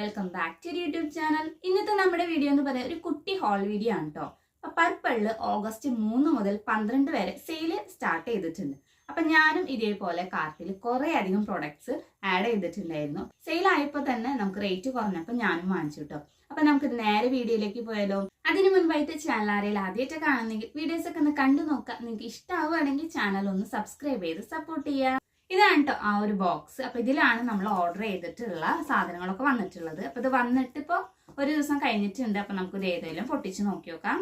Welcome back to YouTube channel ഇന്നത്തെ നമ്മുടെ video എന്ന് പറയുന്നത് ഒരു കുട്ടി ഹോൾ വീഡിയോ ആണ് കേട്ടോ അപ്പൊ പർപ്പിളിൽ ഓഗസ്റ്റ് മൂന്ന് മുതൽ പന്ത്രണ്ട് വരെ സെയിൽ സ്റ്റാർട്ട് ചെയ്തിട്ടുണ്ട്. അപ്പൊ ഞാനും ഇതേപോലെ കാർട്ടിൽ കുറെ അധികം പ്രൊഡക്ട്സ് ആഡ് ചെയ്തിട്ടുണ്ടായിരുന്നു. സെയിൽ ആയപ്പോൾ തന്നെ നമുക്ക് റേറ്റ് കുറഞ്ഞപ്പോൾ ഞാനും വാങ്ങിച്ചു കേട്ടോ അപ്പൊ നമുക്ക് നേരെ വീഡിയോയിലേക്ക് പോയാലോ. അതിനു മുൻപായിട്ട് ചാനൽ ആരെയും ആദ്യമായിട്ട് കാണുന്നെങ്കിൽ വീഡിയോസ് ഒക്കെ ഒന്ന് കണ്ടു നോക്കാം. നിങ്ങൾക്ക് ഇഷ്ടമാവുകയാണെങ്കിൽ ചാനൽ ഒന്ന് സബ്സ്ക്രൈബ് ചെയ്ത് സപ്പോർട്ട് ചെയ്യുക ഇതാണ് കേട്ടോ ആ ഒരു ബോക്സ് അപ്പൊ ഇതിലാണ് നമ്മൾ ഓർഡർ ചെയ്തിട്ടുള്ള സാധനങ്ങളൊക്കെ വന്നിട്ടുള്ളത്. അപ്പൊ ഇത് വന്നിട്ട് ഇപ്പൊ ഒരു ദിവസം കഴിഞ്ഞിട്ടുണ്ട്. അപ്പൊ നമുക്ക് ഇത് ഏതെങ്കിലും പൊട്ടിച്ച് നോക്കി നോക്കാം.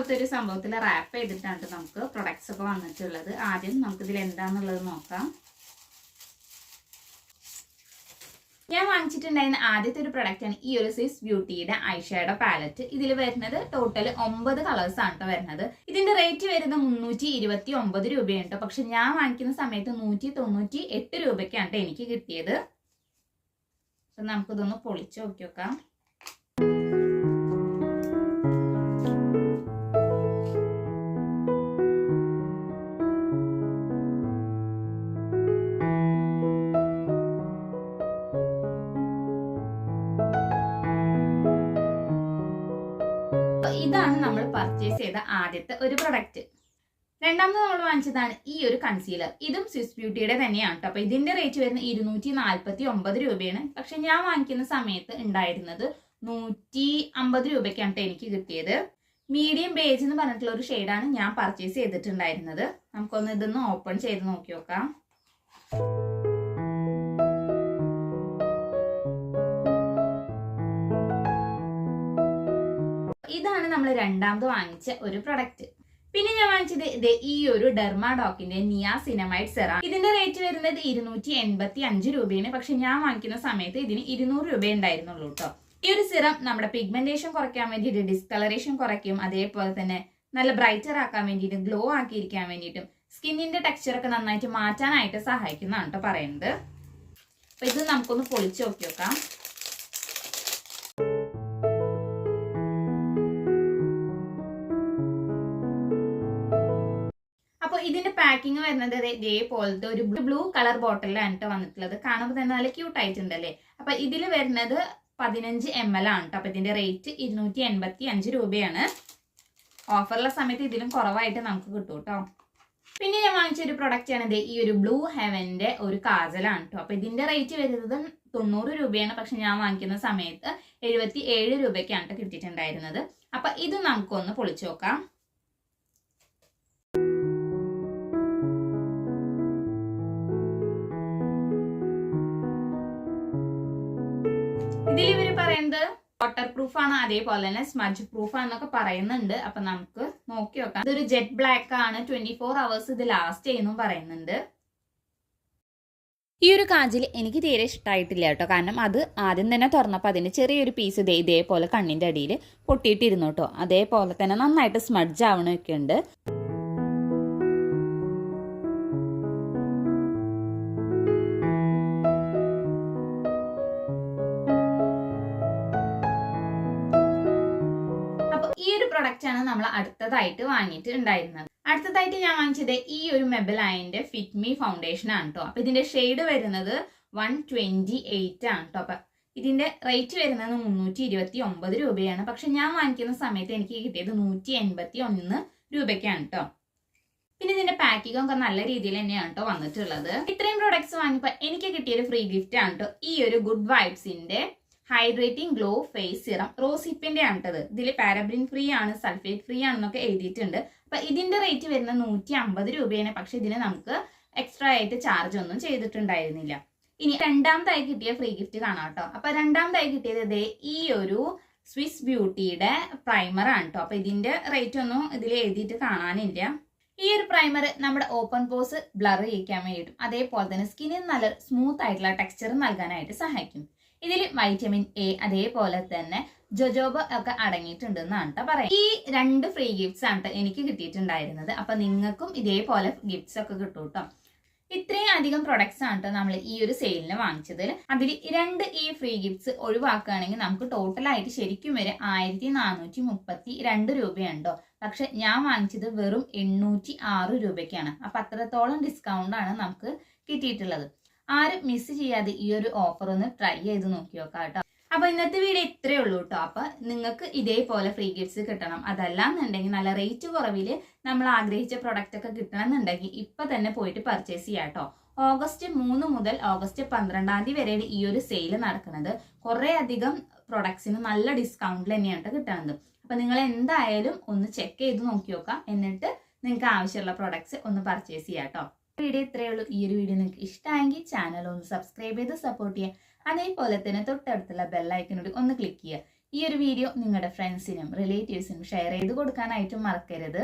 ഇതേപോലത്തെ ഒരു സംഭവത്തിൽ റാപ്പ് ചെയ്തിട്ടാണ് നമുക്ക് പ്രൊഡക്ട്സ് ഒക്കെ വന്നിട്ടുള്ളത്. ആദ്യം നമുക്ക് ഇതിൽ എന്താന്നുള്ളത് നോക്കാം. ഞാൻ വാങ്ങിച്ചിട്ടുണ്ടായിരുന്ന ആദ്യത്തെ ഒരു പ്രൊഡക്റ്റ് ആണ് ഈ ഒരു സിസ് ബ്യൂട്ടിയുടെ ഐഷാഡോ പാലറ്റ് ഇതിൽ വരുന്നത് ടോട്ടൽ ഒമ്പത് കളേഴ്സ് ആണ് കേട്ടോ വരുന്നത്. ഇതിന്റെ റേറ്റ് വരുന്നത് മുന്നൂറ്റി ഇരുപത്തി ഒമ്പത് രൂപയാണ് കേട്ടോ പക്ഷെ ഞാൻ വാങ്ങിക്കുന്ന സമയത്ത് നൂറ്റി തൊണ്ണൂറ്റി എട്ട് രൂപയ്ക്കാണ് കേട്ടോ എനിക്ക് കിട്ടിയത്. നമുക്കിതൊന്ന് പൊളിച്ചു നോക്കി നോക്കാം. ഇതാണ് നമ്മൾ പർച്ചേസ് ചെയ്ത ആദ്യത്തെ ഒരു പ്രൊഡക്റ്റ് രണ്ടാമത് നമ്മൾ വാങ്ങിച്ചതാണ് ഈ ഒരു കൺസീലർ ഇതും സ്വിസ് ബ്യൂട്ടിയുടെ തന്നെയാണ് കേട്ടോ അപ്പൊ ഇതിന്റെ റേറ്റ് വരുന്നത് ഇരുന്നൂറ്റി നാല്പത്തി ഒമ്പത് രൂപയാണ്. പക്ഷെ ഞാൻ വാങ്ങിക്കുന്ന സമയത്ത് ഉണ്ടായിരുന്നത് നൂറ്റി അമ്പത് രൂപയ്ക്കാണ് കേട്ടോ എനിക്ക് കിട്ടിയത്. മീഡിയം ബേജ് എന്ന് പറഞ്ഞിട്ടുള്ള ഒരു ഷെയ്ഡാണ് ഞാൻ പർച്ചേസ് ചെയ്തിട്ടുണ്ടായിരുന്നത്. നമുക്കൊന്ന് ഇതൊന്ന് ഓപ്പൺ ചെയ്ത് നോക്കി നോക്കാം. രണ്ടാമത് വാങ്ങിച്ച ഒരു പ്രൊഡക്റ്റ് പിന്നെ ഞാൻ വാങ്ങിച്ചത് ഇത് ഈ ഒരു ഡെർമാഡോക്കിന്റെ നിയ സിനമൈഡ് സെറ ഇതിന്റെ റേറ്റ് വരുന്നത് ഇരുന്നൂറ്റി എൺപത്തി അഞ്ച് രൂപയാണ്. പക്ഷെ ഞാൻ വാങ്ങിക്കുന്ന സമയത്ത് ഇതിന് ഇരുന്നൂറ് രൂപ ഉണ്ടായിരുന്നുള്ളൂ കേട്ടോ ഈ ഒരു സിറം നമ്മുടെ പിഗ്മെന്റേഷൻ കുറയ്ക്കാൻ വേണ്ടിയിട്ട് ഡിസ്കളറേഷൻ കുറയ്ക്കും അതേപോലെ തന്നെ നല്ല ബ്രൈറ്റർ ആക്കാൻ വേണ്ടിയിട്ടും ഗ്ലോ ആക്കിയിരിക്കാൻ വേണ്ടിയിട്ടും സ്കിന്നിന്റെ ടെക്സ്ചർ ഒക്കെ നന്നായിട്ട് മാറ്റാനായിട്ട് സഹായിക്കുന്നതാണ് കേട്ടോ പറയുന്നത്. അപ്പൊ ഇത് നമുക്കൊന്ന് പൊളിച്ചു നോക്കി നോക്കാം. ഇതിന്റെ പാക്കിംഗ് വരുന്നത് ദേ ഇതേപോലത്തെ ഒരു ബ്ലൂ കളർ ബോട്ടിലാണ് കേട്ടോ വന്നിട്ടുള്ളത്. കാണുമ്പോൾ തന്നെ നല്ല ക്യൂട്ട് ആയിട്ടുണ്ടല്ലേ? അപ്പൊ ഇതിൽ വരുന്നത് പതിനഞ്ച് എം എൽ ആണ് കേട്ടോ അപ്പൊ ഇതിന്റെ റേറ്റ് ഇരുന്നൂറ്റി എൺപത്തി അഞ്ച് രൂപയാണ് ഓഫറുള്ള സമയത്ത് ഇതിലും കുറവായിട്ട് നമുക്ക് കിട്ടും കേട്ടോ പിന്നെ ഞാൻ വാങ്ങിച്ച ഒരു പ്രൊഡക്റ്റ് ആണ് ഈ ഒരു ബ്ലൂ ഹെവന്റെ ഒരു കാജലാണ് കേട്ടോ അപ്പൊ ഇതിന്റെ റേറ്റ് വരുന്നത് തൊണ്ണൂറ് രൂപയാണ്. പക്ഷെ ഞാൻ വാങ്ങിക്കുന്ന സമയത്ത് എഴുപത്തി ഏഴ് രൂപയ്ക്കാണ് ട്ടോ കിട്ടിയിട്ടുണ്ടായിരുന്നത്. അപ്പൊ ഇത് നമുക്കൊന്ന് പൊളിച്ചു നോക്കാം. ഇതിൽ ഇവർ പറയുന്നത് വാട്ടർ പ്രൂഫ് ആണ് അതേപോലെ തന്നെ സ്മജ് പ്രൂഫ് ആണെന്നൊക്കെ പറയുന്നുണ്ട്. അപ്പൊ നമുക്ക് നോക്കി നോക്കാം ഇതൊരു ജെറ്റ് ബ്ലാക്ക് ആണ്. ട്വന്റി ഫോർ അവേഴ്സ് ഇത് ലാസ്റ്റ് ചെയ്യുന്നു പറയുന്നുണ്ട്. ഈ ഒരു കാജിൽ എനിക്ക് തീരെ ഇഷ്ടമായിട്ടില്ല കേട്ടോ. കാരണം അത് ആദ്യം തന്നെ തുറന്നപ്പോൾ അതിന് ചെറിയൊരു പീസ് ഇതേ ഇതേപോലെ കണ്ണിന്റെ അടിയിൽ പൊട്ടിയിട്ടിരുന്നു കേട്ടോ. അതേപോലെ തന്നെ നന്നായിട്ട് സ്മഡ്ജ് ആവണമൊക്കെ ഉണ്ട് ഈ പ്രൊഡക്റ്റ് ആണ് നമ്മൾ അടുത്തതായിട്ട് വാങ്ങിയിട്ട് ഉണ്ടായിരുന്നത് അടുത്തതായിട്ട് ഞാൻ വാങ്ങിച്ചത് ഈ ഒരു മെബലൈന്റെ ഫിറ്റ് മീ ഫൗണ്ടേഷൻ ആണ് കേട്ടോ അപ്പൊ ഇതിന്റെ ഷെയ്ഡ് വരുന്നത് വൺ ട്വന്റി എയ്റ്റ് ആണ് കേട്ടോ അപ്പൊ ഇതിന്റെ റേറ്റ് വരുന്നത് മുന്നൂറ്റി ഇരുപത്തി ഒമ്പത് രൂപയാണ്. പക്ഷെ ഞാൻ വാങ്ങിക്കുന്ന സമയത്ത് എനിക്ക് കിട്ടിയത് നൂറ്റി എൺപത്തി ഒന്ന് രൂപയ്ക്കാണ് കേട്ടോ പിന്നെ ഇതിന്റെ പാക്കിംഗ് ഒക്കെ നല്ല രീതിയിൽ തന്നെയാണ് കേട്ടോ വന്നിട്ടുള്ളത്. ഇത്രയും പ്രൊഡക്ട്സ് വാങ്ങിയപ്പോൾ എനിക്ക് കിട്ടിയൊരു ഫ്രീ ഗിഫ്റ്റ് ആണ് കേട്ടോ ഈ ഒരു ഗുഡ് വൈബ്സിന്റെ ഹൈഡ്രേറ്റിംഗ് ഗ്ലോ ഫേസ് സിറം റോസിപ്പിന്റെ ആണ് കേട്ടത് ഇതിൽ പാരബ്രിൻ ഫ്രീ ആണ് സൾഫേറ്റ് ഫ്രീ ആണെന്നൊക്കെ എഴുതിയിട്ടുണ്ട്. അപ്പൊ ഇതിന്റെ റേറ്റ് വരുന്നത് നൂറ്റി അമ്പത് രൂപയാണ്. പക്ഷെ ഇതിന് നമുക്ക് എക്സ്ട്രാ ആയിട്ട് ചാർജ് ഒന്നും ചെയ്തിട്ടുണ്ടായിരുന്നില്ല. ഇനി രണ്ടാമതായി കിട്ടിയ ഫ്രീ ഗിഫ്റ്റ് കാണാം കേട്ടോ. അപ്പൊ രണ്ടാമതായി കിട്ടിയത് ദേ ഈ ഒരു സ്വിസ് ബ്യൂട്ടിയുടെ പ്രൈമർ ആണ് കേട്ടോ. അപ്പൊ ഇതിന്റെ റേറ്റ് ഒന്നും ഇതിൽ എഴുതിയിട്ട് കാണാനില്ല. ഈ ഒരു പ്രൈമർ നമ്മുടെ ഓപ്പൺ പോസ് ബ്ലർ ചെയ്യിക്കാൻ വേണ്ടിയിട്ടും അതേപോലെ തന്നെ സ്കിന്നിന് നല്ല സ്മൂത്ത് ആയിട്ടുള്ള ടെക്സ്ചർ നൽകാനായിട്ട് സഹായിക്കും. ഇതിൽ വൈറ്റമിൻ എ അതേപോലെ തന്നെ ജൊജോബ ഒക്കെ അടങ്ങിയിട്ടുണ്ടെന്നാണ് കേട്ടോ പറയാം ഈ രണ്ട് ഫ്രീ ഗിഫ്റ്റ്സ് ആണ് എനിക്ക് കിട്ടിയിട്ടുണ്ടായിരുന്നത്. അപ്പൊ നിങ്ങൾക്കും ഇതേപോലെ ഗിഫ്റ്റ്സ് ഒക്കെ കിട്ടും കേട്ടോ ഇത്രയും അധികം പ്രൊഡക്ട്സ് ആണ് കേട്ടോ നമ്മൾ ഈ ഒരു സെയിലിന് വാങ്ങിച്ചത് അതിൽ രണ്ട് ഈ ഫ്രീ ഗിഫ്റ്റ്സ് ഒഴിവാക്കുകയാണെങ്കിൽ നമുക്ക് ടോട്ടലായിട്ട് ശരിക്കും വരെ ആയിരത്തി നാനൂറ്റി മുപ്പത്തി രണ്ട് രൂപയുണ്ടോ പക്ഷെ ഞാൻ വാങ്ങിച്ചത് വെറും എണ്ണൂറ്റി ആറ് രൂപയ്ക്കാണ്. അപ്പൊ അത്രത്തോളം ഡിസ്കൗണ്ട് ആണ് നമുക്ക് കിട്ടിയിട്ടുള്ളത്. ആരും മിസ് ചെയ്യാതെ ഈ ഒരു ഓഫർ ഒന്ന് ട്രൈ ചെയ്ത് നോക്കി നോക്കാം കേട്ടോ അപ്പൊ ഇന്നത്തെ വീഡിയോ ഇത്രയേ ഉള്ളൂ കേട്ടോ അപ്പൊ നിങ്ങൾക്ക് ഇതേപോലെ ഫ്രീ ഗിഫ്റ്റ്സ് കിട്ടണം. അതല്ലാന്നുണ്ടെങ്കിൽ നല്ല റേറ്റ് കുറവിൽ നമ്മൾ ആഗ്രഹിച്ച പ്രൊഡക്റ്റ് ഒക്കെ കിട്ടണമെന്നുണ്ടെങ്കിൽ ഇപ്പൊ തന്നെ പോയിട്ട് പർച്ചേസ് ചെയ്യാം കേട്ടോ ഓഗസ്റ്റ് മൂന്ന് മുതൽ ഓഗസ്റ്റ് പന്ത്രണ്ടാം തീയതി വരെയാണ് ഈ ഒരു സെയിൽ നടക്കുന്നത്. കുറേ അധികം പ്രൊഡക്ട്സിന് നല്ല ഡിസ്കൗണ്ടിൽ തന്നെയാണ് ട്ടോ കിട്ടുന്നത് അപ്പൊ നിങ്ങൾ എന്തായാലും ഒന്ന് ചെക്ക് ചെയ്ത് നോക്കി നോക്കാം എന്നിട്ട് നിങ്ങൾക്ക് ആവശ്യമുള്ള പ്രൊഡക്ട്സ് ഒന്ന് പർച്ചേസ് ചെയ്യാം കേട്ടോ വീഡിയോ ഇത്രയേ ഉള്ളൂ. ഈ ഒരു വീഡിയോ നിങ്ങൾക്ക് ഇഷ്ടമായെങ്കിൽ ചാനൽ ഒന്ന് സബ്സ്ക്രൈബ് ചെയ്ത് സപ്പോർട്ട് ചെയ്യുക. അതേപോലെ തന്നെ തൊട്ടടുത്തുള്ള ബെല്ലൈക്കനോട് ഒന്ന് ക്ലിക്ക് ചെയ്യുക. ഈ ഒരു വീഡിയോ നിങ്ങളുടെ ഫ്രണ്ട്സിനും റിലേറ്റീവ്സിനും ഷെയർ ചെയ്ത് കൊടുക്കാനായിട്ടും മറക്കരുത്.